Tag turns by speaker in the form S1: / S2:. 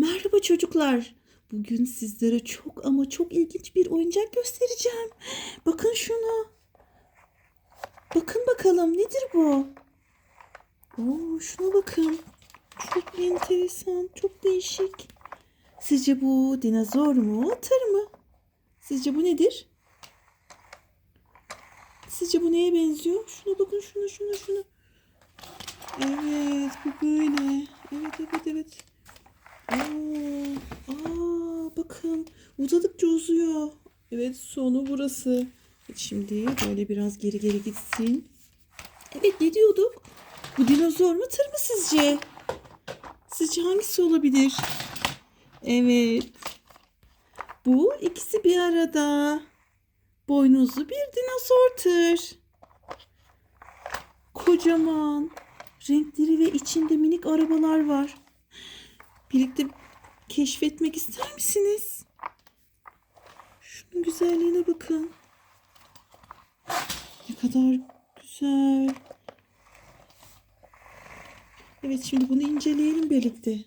S1: Merhaba çocuklar. Bugün sizlere çok ama çok ilginç bir oyuncak göstereceğim. Bakın şuna. Bakın bakalım nedir bu? Oo, şuna bakın. Çok enteresan, çok değişik. Sizce bu dinozor mu, tır mı? Sizce bu nedir? Sizce bu neye benziyor? Şuna bakın, şuna, şuna, şuna. Evet, bu böyle. Evet, evet, evet. Aa, aa, bakın uzadıkça uzuyor. Evet sonu burası. Şimdi böyle biraz geri geri gitsin. Evet ne diyorduk? Bu dinozor mu tır mı sizce? Sizce hangisi olabilir? Evet. Bu ikisi bir arada. Boynuzlu bir dinozor tır. Kocaman. Renkleri ve içinde minik arabalar var. Birlikte keşfetmek ister misiniz? Şunun güzelliğine bakın. Ne kadar güzel. Evet şimdi bunu inceleyelim birlikte.